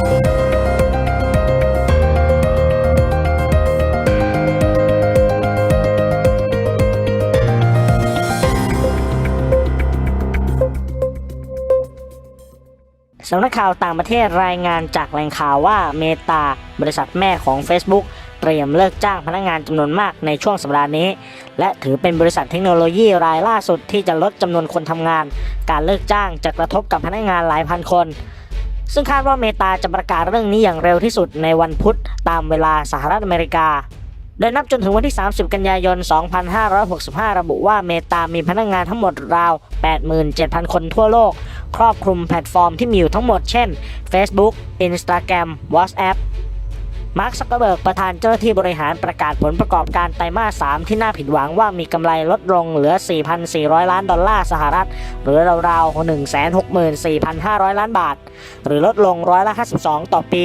สำนักข่าวต่างประเทศรายงานจากแหล่งข่าวว่าเมตาบริษัทแม่ของ Facebook เตรียมเลิกจ้างพนักงานจำนวนมากในช่วงสัปดาห์นี้ และถือเป็นบริษัทเทคโนโลยีรายล่าสุดที่จะลดจำนวนคนทำงาน การเลิกจ้างจะกระทบกับพนักงานหลายพันคน ซึ่งคาดว่าเมตาจะประกาศเรื่องนี้อย่างเร็วที่สุดในวันพุธตามเวลาสหรัฐอเมริกา โดยนับจนถึงวันที่ 30 กันยายน 2565 ระบุว่าเมตามีพนักงานทั้งหมดราว 87,000 คนทั่วโลก ครอบคลุมแพลตฟอร์มที่มีอยู่ทั้งหมดเช่น Facebook Instagram WhatsApp มาร์คซักเกอร์เบิร์กประธานเจ้าหน้าที่บริหารประกาศผลประกอบการไตรมาส 3 ที่น่าผิดหวังว่ามีกำไรลดลงเหลือ 4,400 ล้านดอลลาร์สหรัฐ หรือราวๆ164,500 ล้านบาท หรือลดลงร้อยละ 52 ต่อปี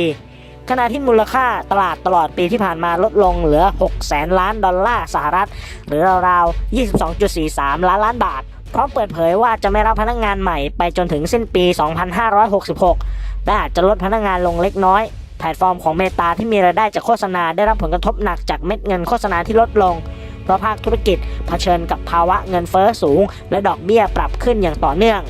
ขณะที่มูลค่าตลาดตลอดปีที่ผ่านมาลดลงเหลือ 6 แสนล้านดอลลาร์สหรัฐ หรือราวๆ22.43 ล้านล้านบาท พร้อมเปิดเผยว่าจะไม่รับพนักงานใหม่ไปจนถึงสิ้นปี 2566 และอาจจะลดพนักงานลงเล็กน้อย พลตฟอร์มของเมตาที่มีรายได้จากโฆษณาได้รับผลกระทบหนักจากเม็ดเงินโฆษณาที่ลดลง เพราะภาคธุรกิจเผชิญกับภาวะเงินเฟ้อสูง และดอกเบี้ยปรับขึ้นอย่างต่อเนื่อง